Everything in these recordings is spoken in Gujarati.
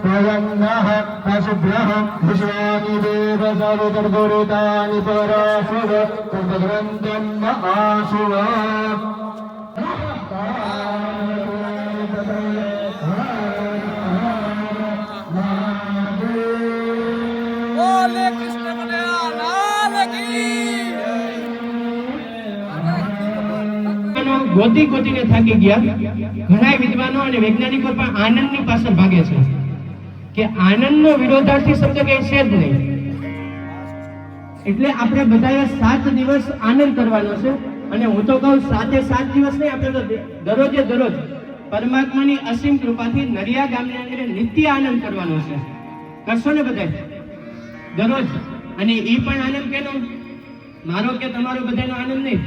स्वयंनः अशुभ्यः विश्वानि देव सर्वदुर्गुरुतानि पराशुव तद्ग्रन्थं न आशुव ગોતી ગોતીને થાકી ગયા. ઘણા વિદ્વાનો અને વૈજ્ઞાનિકો પણ આનંદની પાછળ ભાગે છે. કે આનંદનો વિરોધાર્થી શબ્દ કઈ છે જ નહીં. એટલે આપણે બધાએ સાત દિવસ આનંદ કરવાનો છે. અને હું તો કહું સાતે સાત દિવસ નહીં, આપણે તો દરરોજે દરરોજ પરમાત્માની અસીમ કૃપાથી નરિયા ગામની અંદર નિત્ય આનંદ કરવાનો છે. કરશો ને બધા દરરોજ. અને એ પણ આનંદ કેનો? મારો કે તમારો બધાનો આનંદ નહીં?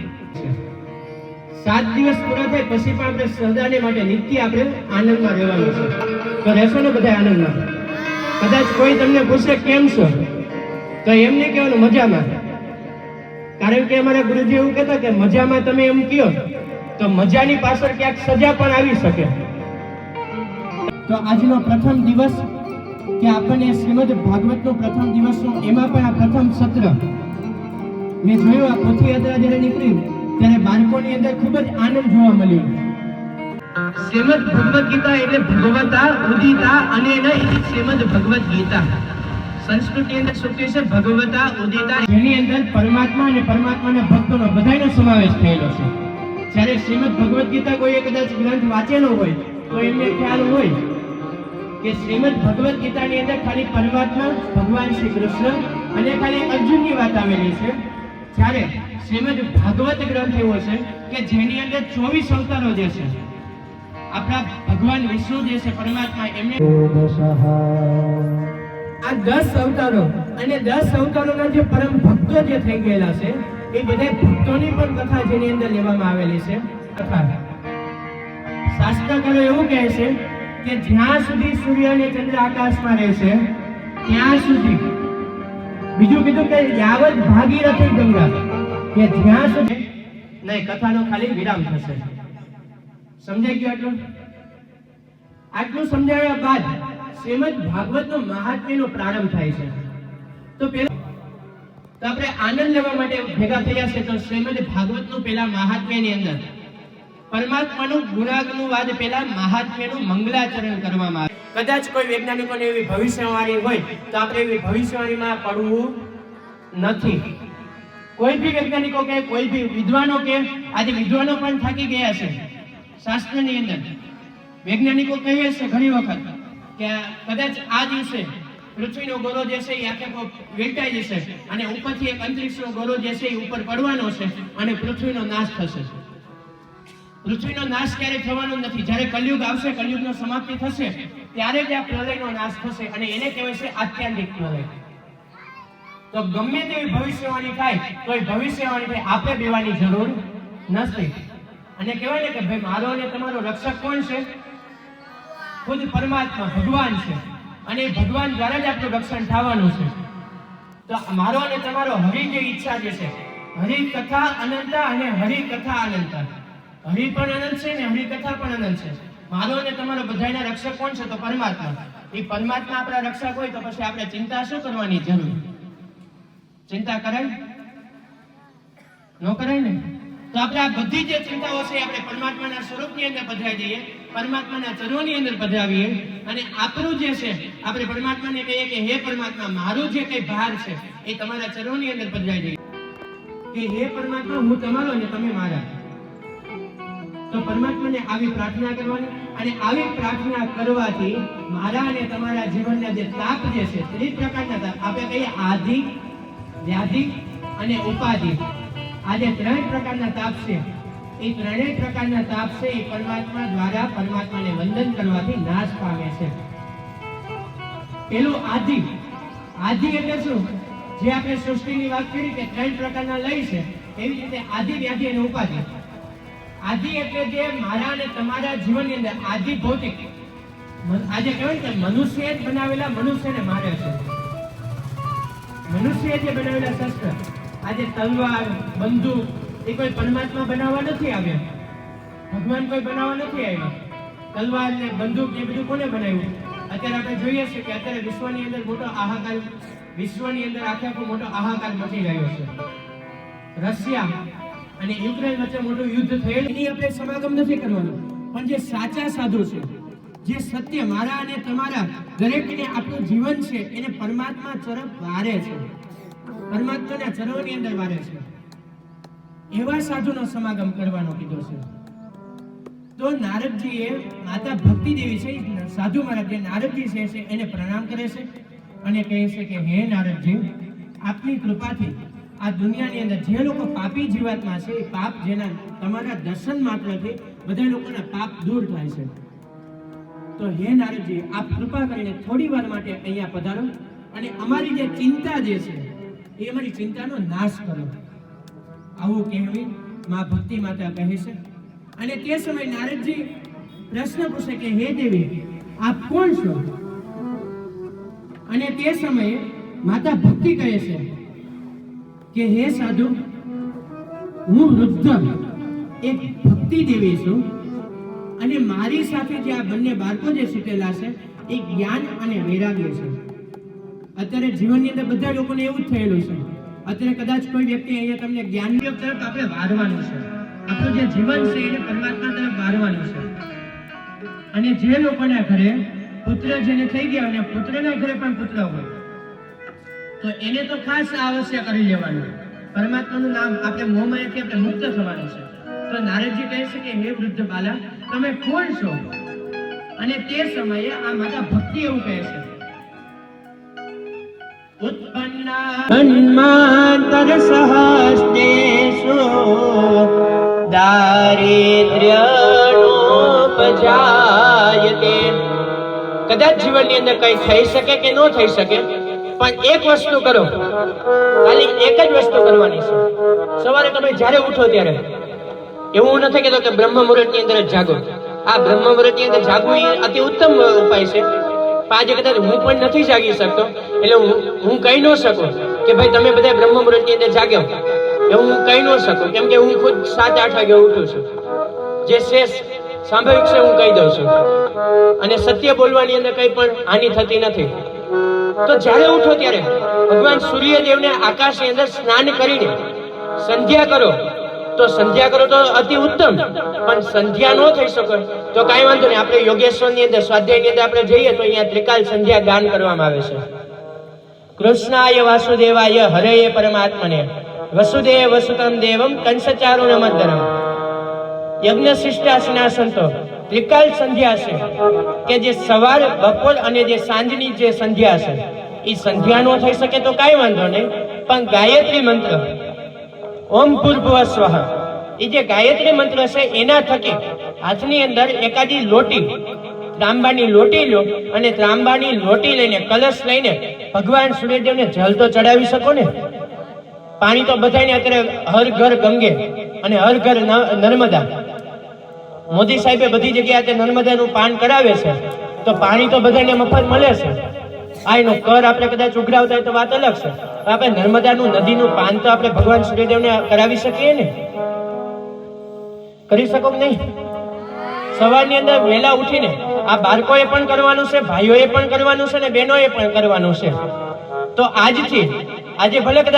સાત દિવસ પૂરા થાય પછી પણ આપણે સદાને માટે નિત્ય આપણે આનંદમાં રહેવાનું છે. તો રહેશો ને બધા આનંદમાં? કદાચ કોઈ તમને પૂછે, કેમ છો? તો એમ નહીં કહેવાનું, મજામાં. કારણ કે અમારા ગુરુજી એવું કહેતા કે મજામાં તમે એમ કહો તો મજાની પાછળ ક્યાંક સજા પણ આવી શકે. તો આજનો પ્રથમ દિવસ કે આપણને શ્રીમદ ભાગવતનો પ્રથમ દિવસનો એમાં પણ આ પ્રથમ સત્ર. મેં જોયું આ પોથી યાત્રા જ્યારે નીકળી ત્યારે બાળકોની અંદર ખૂબ જ આનંદ જોવા મળ્યો. શ્રીમદ ભગવદ ગીતા એટલે ભગવતા ઉદિતા અને નહીં શ્રીમદ ભગવદ ગીતા. સંસ્કૃતની અંદર શું કહે છે? ભગવતા ઉદિતા. જેની અંદર પરમાત્મા અને પરમાત્માના ભક્તોનો બધાયનો સમાવેશ થયેલો છે. જ્યારે શ્રીમદ ભગવદ ગીતા કોઈ કદાચ ગ્રંથ વાંચેલો હોય તો એમને ખ્યાલ હોય કે શ્રીમદ ભગવદ ગીતાની અંદર ખાલી પરમાત્મા ભગવાન શ્રી કૃષ્ણ અને ખાલી અર્જુનની વાત આવેલી છે. જ્યારે શ્રીમદ ભાગવત ગ્રંથ એવો છે કે જેની અંદર ચોવીસ અવતારો જે છે આપણા ભગવાન વિષ્ણુ જે છે પરમાત્મા એમને આ દસ અવતારો અને દસ અવતારોના જે પરમ ભક્તો જે થઈ ગયેલા છે એ બધા ભક્તોની પણ કથા જેની અંદર લેવામાં આવેલી છે. કથા. શાસ્ત્રકારો એવું કહે છે કે જ્યાં સુધી સૂર્ય અને ચંદ્ર આકાશમાં રહેશે ત્યાં સુધી. બીજું કીધું કે યાવત ભાગીરથી ગંગા. કે જ્યાં સુધી નહીં, કથાનો ખાલી વિરામ થશે. સમજાઈ ગયું આટલું? આટલું સમજાવ્યા બાદ શ્રીમદ ભાગવતનો મહાત્મ્યનો પ્રારંભ થાય છે. તો પેલા તો આપણે આનંદ લેવા માટે ભેગા થયા છે તો શ્રીમદ ભાગવતનું પેલા મહાત્મ્યની અંદર. પરમાત્માનું ગુણાગનું વાદ પહેલા મહાત્મ્યનું મંગલાચરણ કરવામાં આવે. કદાચ કોઈ વૈજ્ઞાનિકોને એવી ભવિષ્યવાણી હોય, તો આપણે એવી ભવિષ્યવાણીમાં પડવું નથી. કોઈ બી વૈજ્ઞાનિકો કે, કોઈ બી વિદ્વાનો કે, આજે વિદ્વાનો પણ થાકી ગયા છે શાસ્ત્રની અંદર. વૈજ્ઞાનિકો કહે છે ઘણી વખત કે કદાચ આ દિવસે પૃથ્વીનો ગોરો જે છે એ આખે વેટાઈ જશે અને ઉપરથી એક અંતરિક્ષનો ગોરો જે છે એ ઉપર પડવાનો છે અને પૃથ્વીનો નાશ થશે. પૃથ્વીનો નાશ ક્યારે થવાનો નથી? જ્યારે કલયુગ આવશે, કલયુગનો સમાપ્તિ થશે, ત્યારે જ આ પ્રલયનો નાશ થશે અને એને કહેવાય છે આત્યંતિક પ્રલય. તો ગમે તેવી ભવિષ્યવાણી થાય તો એ ભવિષ્યવાણી થાય, આપે બેવાની જરૂર નથી. અને કહેવાય ને કે ભાઈ, મારો અને તમારો રક્ષક કોણ છે? ખુદ પરમાત્મા, ભગવાન છે. અને એ ભગવાન દ્વારા જ આપણું રક્ષણ થવાનું છે. તો મારો અને તમારો હરિ જે ઈચ્છા જે છે, હરિ કથા અનંતા અને હરિ કથા અનંતા. હરિ પણ અનંત છે ને હરિ કથા પણ અનંત છે. મારો અને તમારો બધાના રક્ષક કોણ છે? તો પરમાત્મા. એ પરમાત્મા આપણા રક્ષક હોય તો પછી આપણે ચિંતા શું કરવાની જરૂર? ચિંતા કરાય? ન કરાય ને? તો આપણે આ બધી જે ચિંતાઓ છે આપણે પરમાત્માના સ્વરૂપની અંદર પધરાવી દઈએ પરમાત્માના ચરણોની અંદર પધરાવીએ અને આપણું જે છે, આપણે પરમાત્માને કહીએ કે હે પરમાત્મા, મારું જે કંઈ ભાર છે એ તમારા ચરણોની અંદર પધરાવી દઈએ કે હે પરમાત્મા, હું તમારો અને તમે મારા. તો પરમાત્માને આવી પ્રાર્થના કરવાની અને આવી પ્રાર્થના કરવાથી મારા અને તમારા જીવનના જે તાપ જે છે ત્રીજ પ્રકારના તાપ, આપણે કહીએ આધિ વ્યાધિ અને ઉપાધિ. આ જે ત્રણ પ્રકારના તાપ છે. એ ત્રણેય પ્રકારના તાપ છે એ પરમાત્મા દ્વારા પરમાત્માને વંદન કરવાથી નાશ પામે છે. પેલું આધિ. આધિ એટલે શું? જે આપણે સૃષ્ટિની વાત કરી કે ત્રણ પ્રકારના લય છે, એવી રીતે આધિ, વ્યાધિ અને ઉપાધિ. આદિ એટલે જે મારા અને તમારા જીવનની અંદર આદિ ભૌતિક આજે કહેવાય કે મનુષ્ય જ બનાવેલા મનુષ્યને મારે છે. મનુષ્ય જે બનાવેલા શસ્ત્ર, આજે તલવાર, બંદૂક, એ કોઈ પરમાત્મા બનાવવા નથી આવ્યા. ભગવાન કોઈ બનાવવા નથી આવ્યા. તલવાર ને બંદૂક એ બધું કોને બનાવ્યું? અત્યારે આપણે જોઈએ છે કે અત્યારે વિશ્વની અંદર મોટો આહાકાર, વિશ્વની અંદર આખે આખો મોટો આહાકાર મચી રહ્યો છે. રશિયા અને યુક્રેન વચ્ચે મોટું યુદ્ધ થયેલ. એની આપણે સમાગમ નથી કરવાનું. પણ જે સાચા સાધુ છે જે સત્ય મારા અને તમારા દરેકને આપણું જીવન છે, એને પરમાત્મા તરફ વારે છે. પરમાત્માના ચરણોની અંદર વારે છે. એવા સાધુનો સમાગમ કરવાનો કીધો છે. તો નારદજીએ માતા ભક્તિ દેવી છે, સાધુ મહારાજ જે નારદજી છે, એને પ્રણામ કરે છે અને કહે છે કે, હે નારદજી, આપની કૃપાથી આ દુનિયાની અંદર જે લોકો પાપી જીવાતમાં છે, એ પાપ જેના તમારા દર્શન માત્રથી બધા લોકોના પાપ દૂર થાય છે. તો હે નારદજી આપ કૃપા કરીને થોડી વાર માટે અહીંયા પધારો અને અમારી જે ચિંતા જે છે, એ અમારી ચિંતાનો નાશ કરો. આવું કહેવી મા ભક્તિ માતા કહે છે. અને તે સમયે નારદજી પ્રશ્ન પૂછે કે, હે દેવી, આપ કોણ છો? અને તે સમયે માતા ભક્તિ કહે છે કે, હે સાધુ, હું રુદ્ર, એક ભક્તિ દેવી છું. અને મારી સાથે જે આ બંને બાળકો જે શીખેલા છે, એ જ્ઞાન અને વૈરાગ્ય છે. અત્યારે જીવનની અંદર બધા લોકોને એવું જ થયેલું છે. અત્યારે કદાચ કોઈ વ્યક્તિ અહીંયા તમને જ્ઞાન તરફ આપણે વારવાનું છે. આપણું જે જીવન છે એને પરમાત્મા તરફ વારવાનું છે. અને જે લોકોના ઘરે પુત્ર જેને થઈ ગયા અને પુત્રના ઘરે પણ પુત્ર હોય, તો એને તો ખાસ આવશ્ય કરી લેવાનું. પરમાત્માનું નામ આપણે મોહમાયાથી આપણે મુક્ત થવાનું છે. તો નારદજી કહે છે કે, હે વૃદ્ધ બાલા તમે કોણ છો. અને તે સમયે આ માતા ભક્તિ એવું કહે છે. ઉત્પન્નાતર સહસ્તેષુ કદાચ જીવનની અંદર કઈ થઈ શકે કે ન થઈ શકે, પણ એક વસ્તુ કરો. ખાલી એક જ વસ્તુ કરવાની છે. સવારે તમે જ્યારે ઉઠો ત્યારે એવું હું નથી કહેતો કે બ્રહ્મ મુહૂર્તની અંદર જ જાગો. આ બ્રહ્મ મુહૂર્તની અંદર જાગવું એ અતિ ઉત્તમ ઉપાય છે. આજે કદાચ હું પણ નથી જાગી શકતો, એટલે હું હું કહી ન શકું કે ભાઈ તમે બધા બ્રહ્મ મુહૂર્તની અંદર જાગ્યો. એવું હું કહી ન શકું, કેમ કે હું ખુદ સાત આઠ વાગે ઉઠું છું. જે શેષ સ્વાભાવિક છે હું કહી દઉં છું. અને સત્ય બોલવાની અંદર કંઈ પણ હાનિ થતી નથી. તો જ્યારે ઉઠો ત્યારે ભગવાન સૂર્યદેવને આકાશની અંદર સ્નાન કરીને સંધ્યા કરો. તો સંધ્યા કરો તો અતિ ઉત્તમ. પણ સંધ્યા ન થઈ શકે. તો કાંઈ વાંધો નહીં. આપણે યોગેશ્વરની અંદર, સ્વાધ્યાયની અંદર આપણે જઈએ તો અહીંયા ત્રિકાલ સંધ્યા ગાન કરવામાં આવે છે. કૃષ્ણાય વાસુદેવાય હરેય પરમાત્મને. વસુદેવ વસુતમ દેવમ કંસચારુણ મર્દનમ યજ્ઞ શિષ્ટાસના સંતો, ત્રિકાલ સંધ્યા છે કે જે સવાર, બપોર અને જે સાંજની જે સંધ્યા છે એ સંધ્યા નો થઈ શકે તો કાંઈ વાંધો નહીં. પણ ગાયત્રી મંત્ર ઓમ ભૂર્ભુવ સ્વઃ એ જે ગાયત્રી મંત્ર છે, એના થકી હાથની અંદર એકાદી લોટી, ત્રાંબાની લોટી લો અને ત્રાંબાની લોટી લઈને, કલશ લઈને ભગવાન સૂર્યદેવને જલ તો ચડાવી શકો ને? પાણી તો બધાને અત્યારે હર ઘર ગંગે અને હર ઘર નર્મદા. મોદી સાહેબે બધી જગ્યાએ નર્મદાનું પાન કરાવે છે. તો પાણી તો બધાને મફત મળે છે. આ એનો કર આપણે કદાચ ઉઘરાવતા હોય તો વાત અલગ છે. આપણે નર્મદાનું નદીનું પાન તો આપણે ભગવાન સૂર્યદેવને કરાવી શકીએ ને? કરી શકો નહીં? સવારની અંદર વહેલા ઉઠીને આ બાળકોએ પણ કરવાનું છે, ભાઈઓએ પણ કરવાનું છે ને બહેનોએ પણ કરવાનું છે. તો આજથી, આજે ભલે